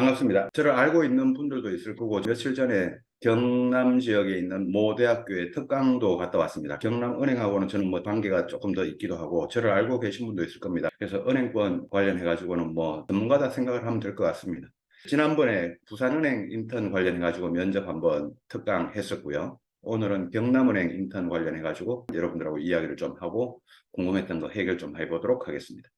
반갑습니다. 저를 알고 있는 분들도 있을 거고 며칠 전에 경남 지역에 있는 모 대학교에 특강도 갔다 왔습니다. 경남 은행하고는 저는 뭐 관계가 조금 더 있기도 하고 저를 알고 계신 분도 있을 겁니다. 그래서 은행권 관련해 가지고는 뭐 전문가다 생각을 하면 될 것 같습니다. 지난번에 부산은행 인턴 관련해 가지고 면접 한번 특강 했었고요. 오늘은 경남은행 인턴 관련해 가지고 여러분들하고 이야기를 좀 하고 궁금했던 거 해결 좀 해보도록 하겠습니다.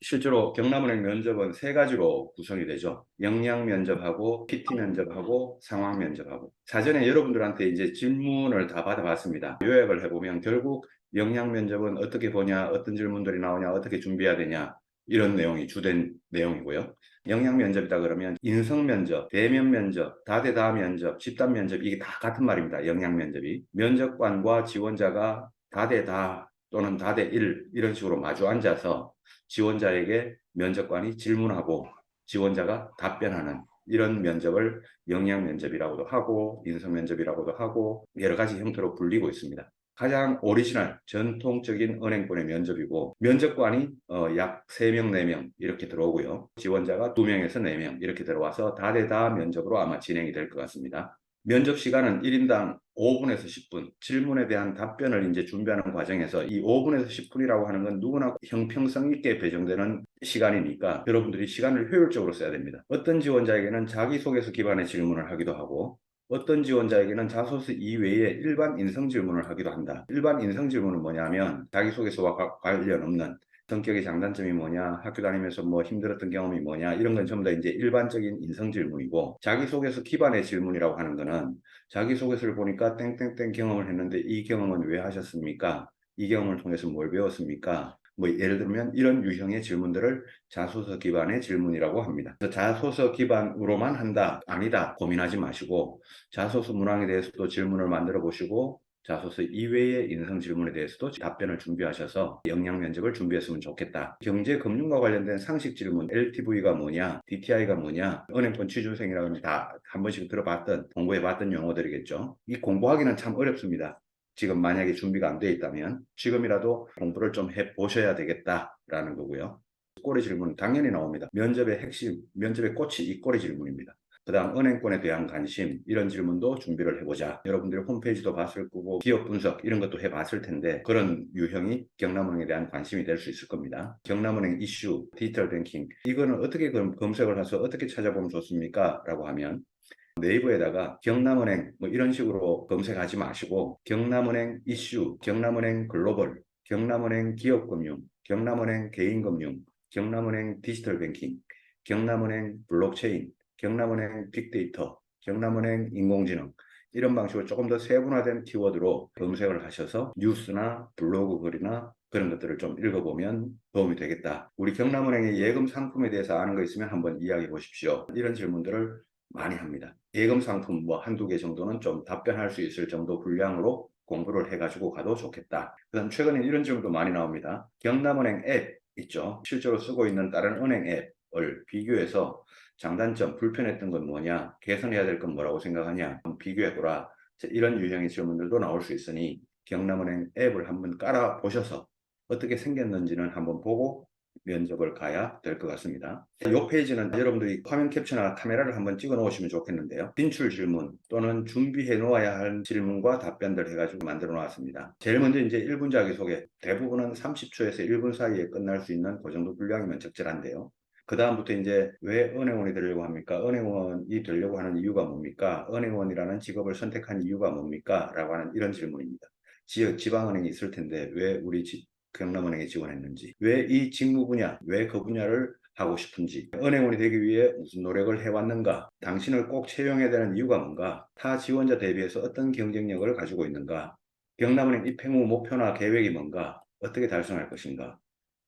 실제로 경남은행 면접은 세 가지로 구성이 되죠. 역량 면접하고 PT 면접하고 상황 면접하고 사전에 여러분들한테 이제 질문을 다 받아봤습니다. 요약을 해보면 결국 역량 면접은 어떻게 보냐, 어떤 질문들이 나오냐, 어떻게 준비해야 되냐 이런 내용이 주된 내용이고요. 역량 면접이다 그러면 인성 면접, 대면 면접, 다대다 면접, 집단 면접 이게 다 같은 말입니다. 역량 면접이 면접관과 지원자가 다대다 또는 다대 1 이런 식으로 마주 앉아서 지원자에게 면접관이 질문하고 지원자가 답변하는 이런 면접을 역량 면접이라고도 하고 인성 면접이라고도 하고 여러 가지 형태로 불리고 있습니다. 가장 오리지널 전통적인 은행권의 면접이고 면접관이 어, 약 3명, 4명 이렇게 들어오고요. 지원자가 2명에서 4명 이렇게 들어와서 다대다 면접으로 아마 진행이 될 것 같습니다. 면접 시간은 1인당 5분에서 10분. 질문에 대한 답변을 이제 준비하는 과정에서 이 5분에서 10분이라고 하는 건 누구나 형평성 있게 배정되는 시간이니까 여러분들이 시간을 효율적으로 써야 됩니다. 어떤 지원자에게는 자기소개서 기반의 질문을 하기도 하고 어떤 지원자에게는 자소서 이외에 일반 인성 질문을 하기도 한다. 일반 인성 질문은 뭐냐면 자기소개서와 관련 없는 성격의 장단점이 뭐냐, 학교 다니면서 뭐 힘들었던 경험이 뭐냐, 이런 건 전부 다 이제 일반적인 인성 질문이고, 자기소개서 기반의 질문이라고 하는 거는 자기소개서를 보니까 땡땡땡 경험을 했는데 이 경험은 왜 하셨습니까? 이 경험을 통해서 뭘 배웠습니까? 뭐 예를 들면 이런 유형의 질문들을 자소서 기반의 질문이라고 합니다. 자소서 기반으로만 한다, 아니다 고민하지 마시고 자소서 문항에 대해서도 질문을 만들어 보시고 자소서 이외의 인성 질문에 대해서도 답변을 준비하셔서 역량 면접을 준비했으면 좋겠다. 경제 금융과 관련된 상식 질문, LTV가 뭐냐, DTI가 뭐냐, 은행권 취준생이라고 하면 다 한 번씩 들어봤던, 공부해봤던 용어들이겠죠. 이 공부하기는 참 어렵습니다. 지금 만약에 준비가 안돼 있다면 지금이라도 공부를 좀 해보셔야 되겠다라는 거고요. 꼬리 질문 당연히 나옵니다. 면접의 핵심, 면접의 꽃이 이 꼬리 질문입니다. 그 다음 은행권에 대한 관심 이런 질문도 준비를 해보자. 여러분들이 홈페이지도 봤을 거고 기업 분석 이런 것도 해봤을 텐데 그런 유형이 경남은행에 대한 관심이 될 수 있을 겁니다. 경남은행 이슈, 디지털 뱅킹 이거는 어떻게 검색을 해서 어떻게 찾아보면 좋습니까? 라고 하면 네이버에다가 경남은행 뭐 이런 식으로 검색하지 마시고 경남은행 이슈, 경남은행 글로벌, 경남은행 기업금융, 경남은행 개인금융, 경남은행 디지털 뱅킹, 경남은행 블록체인 경남은행 빅데이터, 경남은행 인공지능 이런 방식으로 조금 더 세분화된 키워드로 검색을 하셔서 뉴스나 블로그 글이나 그런 것들을 좀 읽어보면 도움이 되겠다. 우리 경남은행의 예금 상품에 대해서 아는 거 있으면 한번 이야기해 보십시오. 이런 질문들을 많이 합니다. 예금 상품 뭐 한두 개 정도는 좀 답변할 수 있을 정도 분량으로 공부를 해가지고 가도 좋겠다. 그 다음 최근에 이런 질문도 많이 나옵니다. 경남은행 앱 있죠. 실제로 쓰고 있는 다른 은행 앱 을 비교해서 장단점, 불편했던 건 뭐냐, 개선해야 될 건 뭐라고 생각하냐, 비교해보라. 이런 유형의 질문들도 나올 수 있으니 경남은행 앱을 한번 깔아 보셔서 어떻게 생겼는지는 한번 보고 면접을 가야 될 것 같습니다. 이 페이지는 여러분들이 화면 캡처나 카메라를 한번 찍어 놓으시면 좋겠는데요. 진출 질문 또는 준비해 놓아야 할 질문과 답변들 해가지고 만들어 놨습니다. 제일 먼저 이제 1분 자기소개. 대부분은 30초에서 1분 사이에 끝날 수 있는 그 정도 분량이면 적절한데요. 그 다음부터 이제 왜 은행원이 되려고 합니까? 은행원이 되려고 하는 이유가 뭡니까? 은행원이라는 직업을 선택한 이유가 뭡니까? 라고 하는 이런 질문입니다. 지역 지방은행이 있을 텐데 왜 우리 지, 경남은행에 지원했는지, 왜 이 직무 분야, 왜 그 분야를 하고 싶은지, 은행원이 되기 위해 무슨 노력을 해왔는가, 당신을 꼭 채용해야 되는 이유가 뭔가, 타 지원자 대비해서 어떤 경쟁력을 가지고 있는가, 경남은행 입행 후 목표나 계획이 뭔가, 어떻게 달성할 것인가,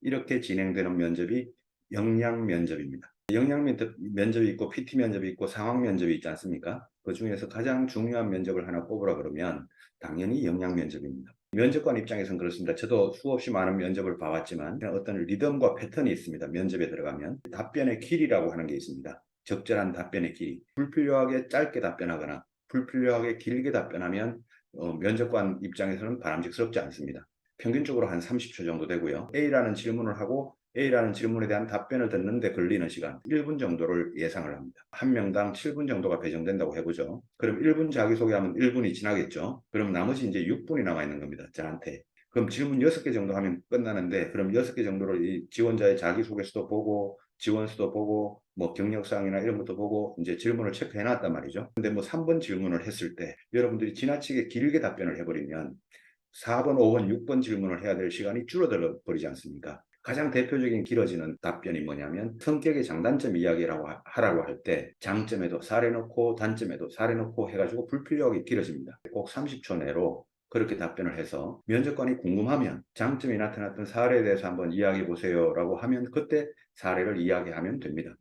이렇게 진행되는 면접이 역량 면접입니다. 역량 면접이 있고 PT 면접이 있고 상황 면접이 있지 않습니까? 그 중에서 가장 중요한 면접을 하나 꼽으라 그러면 당연히 역량 면접입니다. 면접관 입장에서는 그렇습니다. 저도 수없이 많은 면접을 봐왔지만 어떤 리듬과 패턴이 있습니다. 면접에 들어가면 답변의 길이라고 하는 게 있습니다. 적절한 답변의 길이. 불필요하게 짧게 답변하거나 불필요하게 길게 답변하면 어, 면접관 입장에서는 바람직스럽지 않습니다. 평균적으로 한 30초 정도 되고요. A라는 질문을 하고 A라는 질문에 대한 답변을 듣는데 걸리는 시간 1분 정도를 예상을 합니다. 한 명당 7분 정도가 배정된다고 해보죠. 그럼 1분 자기소개하면 1분이 지나겠죠. 그럼 나머지 이제 6분이 남아 있는 겁니다. 저한테. 그럼 질문 6개 정도 하면 끝나는데 그럼 6개 정도를 이 지원자의 자기소개서도 보고 지원서도 보고 뭐 경력사항이나 이런 것도 보고 이제 질문을 체크해 놨단 말이죠. 근데 뭐 3번 질문을 했을 때 여러분들이 지나치게 길게 답변을 해버리면 4번, 5번, 6번 질문을 해야 될 시간이 줄어들어 버리지 않습니까? 가장 대표적인 길어지는 답변이 뭐냐면 성격의 장단점 이야기라고 하- 하라고 할 때 장점에도 넣고 단점에도 넣고 해가지고 불필요하게 길어집니다. 꼭 30초 내로 그렇게 답변을 해서 면접관이 궁금하면 장점이 나타났던 사례에 대해서 한번 이야기해 보세요 라고 하면 그때 사례를 이야기하면 됩니다.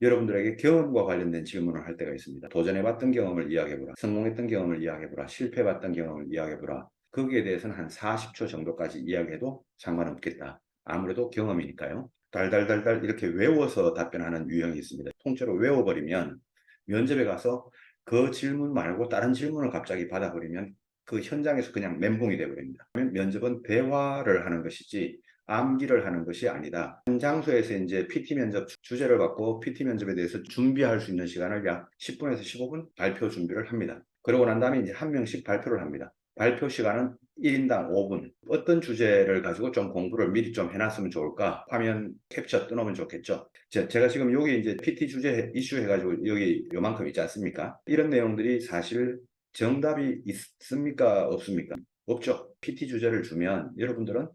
여러분들에게 경험과 관련된 질문을 할 때가 있습니다. 도전해봤던 경험을 이야기해보라. 성공했던 경험을 이야기해보라. 실패해봤던 경험을 이야기해보라. 거기에 대해서는 한 40초 정도까지 이야기해도 상관없겠다. 아무래도 경험이니까요. 달달달달 이렇게 외워서 답변하는 유형이 있습니다. 통째로 외워버리면 면접에 가서 그 질문 말고 다른 질문을 갑자기 받아버리면 그 현장에서 그냥 멘붕이 돼버립니다. 면접은 대화를 하는 것이지 암기를 하는 것이 아니다. 한 장소에서 이제 PT 면접 주제를 받고 PT 면접에 대해서 준비할 수 있는 시간을 약 10분에서 15분 발표 준비를 합니다. 그러고 난 다음에 이제 한 명씩 발표를 합니다. 발표 시간은 1인당 5분. 어떤 주제를 가지고 좀 공부를 미리 좀 해놨으면 좋을까? 화면 캡처 떠놓으면 좋겠죠. 제- 제가 지금 여기 이제 PT 주제 이슈 해가지고 여기 요만큼 있지 않습니까? 이런 내용들이 사실 정답이 있습니까? 없습니까? 없죠. PT 주제를 주면 여러분들은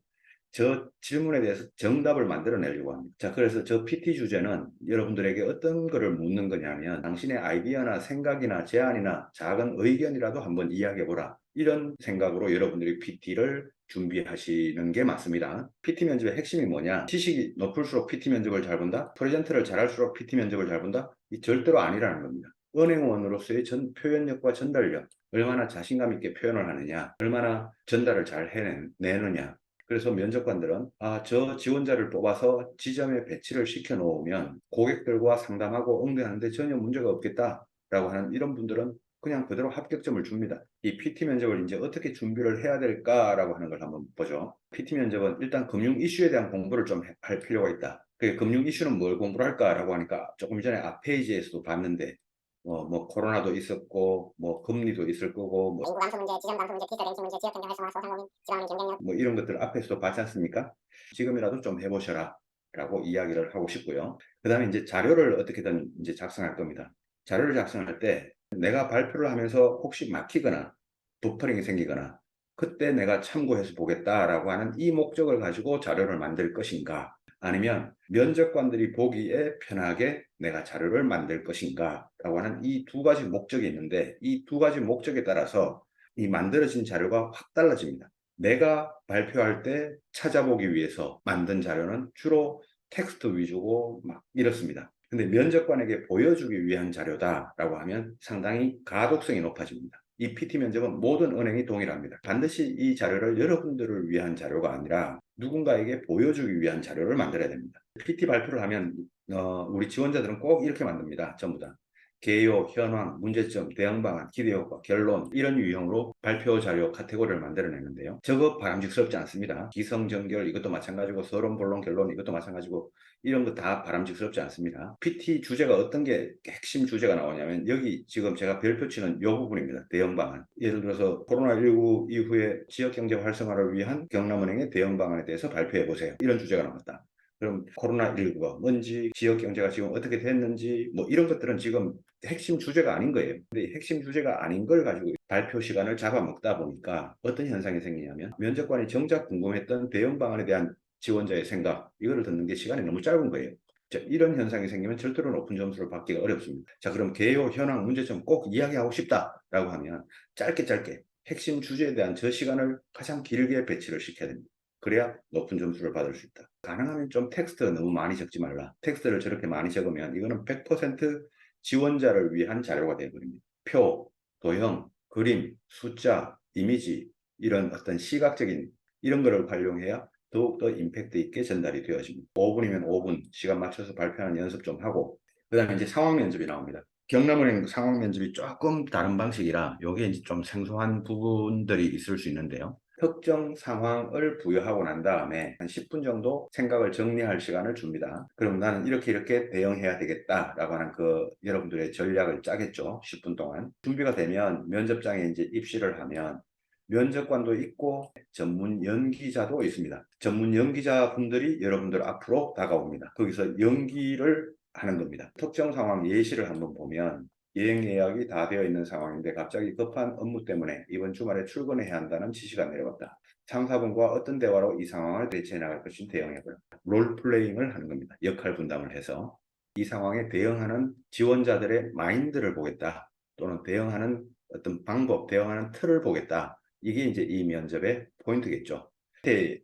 저 질문에 대해서 정답을 만들어내려고 합니다. 자, 그래서 저 PT 주제는 여러분들에게 어떤 거를 묻는 거냐면 당신의 아이디어나 생각이나 제안이나 작은 의견이라도 한번 이야기해보라. 이런 생각으로 여러분들이 PT를 준비하시는 게 맞습니다. PT 면접의 핵심이 뭐냐? 지식이 높을수록 PT 면접을 잘 본다? 프레젠트를 잘할수록 PT 면접을 잘 본다? 이 절대로 아니라는 겁니다. 은행원으로서의 전 표현력과 전달력, 얼마나 자신감 있게 표현을 하느냐, 얼마나 전달을 잘 해내느냐, 그래서 면접관들은 아, 저 지원자를 뽑아서 지점에 배치를 시켜 놓으면 고객들과 상담하고 응대하는데 전혀 문제가 없겠다 라고 하는 이런 분들은 그냥 그대로 합격점을 줍니다. 이 PT 면접을 이제 어떻게 준비를 해야 될까라고 하는 걸 한번 보죠. PT 면접은 일단 금융 이슈에 대한 공부를 좀 할 필요가 있다. 그 금융 이슈는 뭘 공부를 할까라고 하니까 조금 전에 앞 페이지에서도 봤는데 어, 뭐 코로나도 있었고 뭐 금리도 있을 거고 뭐 인구 감소 문제, 지점 감소 문제, 디지털 랭킹 문제, 지역 경제 활성화, 소상공인, 지방민 경쟁력, 뭐 이런 것들 앞에서도 봤지 않습니까? 지금이라도 좀 해보셔라 라고 이야기를 하고 싶고요. 그 다음에 이제 자료를 어떻게든 이제 작성할 겁니다. 자료를 작성할 때 내가 발표를 하면서 혹시 막히거나 버퍼링이 생기거나 그때 내가 참고해서 보겠다라고 하는 이 목적을 가지고 자료를 만들 것인가 아니면 면접관들이 보기에 편하게 내가 자료를 만들 것인가 라고 하는 이 두 가지 목적이 있는데 이 두 가지 목적에 따라서 이 만들어진 자료가 확 달라집니다. 내가 발표할 때 찾아보기 위해서 만든 자료는 주로 텍스트 위주고 막 이렇습니다. 근데 면접관에게 보여주기 위한 자료다라고 하면 상당히 가독성이 높아집니다. 이 PT 면접은 모든 은행이 동일합니다. 반드시 이 자료를 여러분들을 위한 자료가 아니라 누군가에게 보여주기 위한 자료를 만들어야 됩니다. PT 발표를 하면 어, 우리 지원자들은 꼭 이렇게 만듭니다. 전부 다. 개요, 현황, 문제점, 대응 방안, 기대 효과, 결론 이런 유형으로 발표 자료 카테고리를 만들어내는데요. 저거 바람직스럽지 않습니다. 기성전결 이것도 마찬가지고 서론, 본론, 결론 이것도 마찬가지고 이런 거 다 바람직스럽지 않습니다. PT 주제가 어떤 게 핵심 주제가 나오냐면 여기 지금 제가 별표 치는 이 부분입니다. 대응 방안. 예를 들어서 코로나19 이후에 지역 경제 활성화를 위한 경남은행의 대응 방안에 대해서 발표해 보세요. 이런 주제가 나왔다. 그럼 코로나19가 뭔지, 지역 경제가 지금 어떻게 됐는지, 뭐 이런 것들은 지금 핵심 주제가 아닌 거예요. 근데 이 핵심 주제가 아닌 걸 가지고 발표 시간을 잡아먹다 보니까 어떤 현상이 생기냐면 면접관이 정작 궁금했던 대응 방안에 대한 지원자의 생각, 이거를 듣는 게 시간이 너무 짧은 거예요. 자, 이런 현상이 생기면 절대로 높은 점수를 받기가 어렵습니다. 자, 그럼 개요, 현황, 문제점 꼭 이야기하고 싶다라고 하면 짧게 짧게 핵심 주제에 대한 저 시간을 가장 길게 배치를 시켜야 됩니다. 그래야 높은 점수를 받을 수 있다. 가능하면 좀 텍스트 너무 많이 적지 말라. 텍스트를 저렇게 많이 적으면 이거는 100% 지원자를 위한 자료가 되어버립니다. 표, 도형, 그림, 숫자, 이미지 이런 어떤 시각적인 이런 거를 활용해야 더욱더 임팩트 있게 전달이 되어집니다. 5분이면 5분 시간 맞춰서 발표하는 연습 좀 하고 그 다음에 이제 상황 면접이 나옵니다. 경남은행 상황 면접이 조금 다른 방식이라 여기에 이제 좀 생소한 부분들이 있을 수 있는데요. 특정 상황을 부여하고 난 다음에 한 10분 정도 생각을 정리할 시간을 줍니다. 그럼 나는 이렇게 이렇게 대응해야 되겠다라고 하는 그 여러분들의 전략을 짜겠죠. 10분 동안. 준비가 되면 면접장에 이제 입시를 하면 면접관도 있고 전문 연기자도 있습니다. 전문 연기자 분들이 여러분들 앞으로 다가옵니다. 거기서 연기를 하는 겁니다. 특정 상황 예시를 한번 보면 여행 예약이 다 되어 있는 상황인데 갑자기 급한 업무 때문에 이번 주말에 출근해야 한다는 지시가 내려왔다. 상사분과 어떤 대화로 이 상황을 대처해 나갈 것인 대응해보라. 롤플레잉을 하는 겁니다. 역할 분담을 해서 이 상황에 대응하는 지원자들의 마인드를 보겠다. 또는 대응하는 어떤 방법, 대응하는 틀을 보겠다. 이게 이제 이 면접의 포인트겠죠.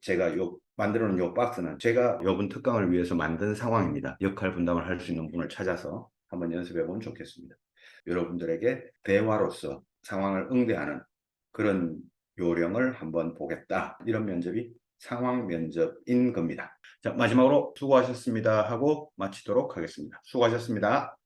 제가 요 만들어 놓은 요 박스는 제가 요분 특강을 위해서 만든 상황입니다. 역할 분담을 할 수 있는 분을 찾아서 한번 연습해 보면 좋겠습니다. 여러분들에게 대화로서 상황을 응대하는 그런 요령을 한번 보겠다. 이런 면접이 상황 면접인 겁니다. 자, 마지막으로 수고하셨습니다 하고 마치도록 하겠습니다. 수고하셨습니다.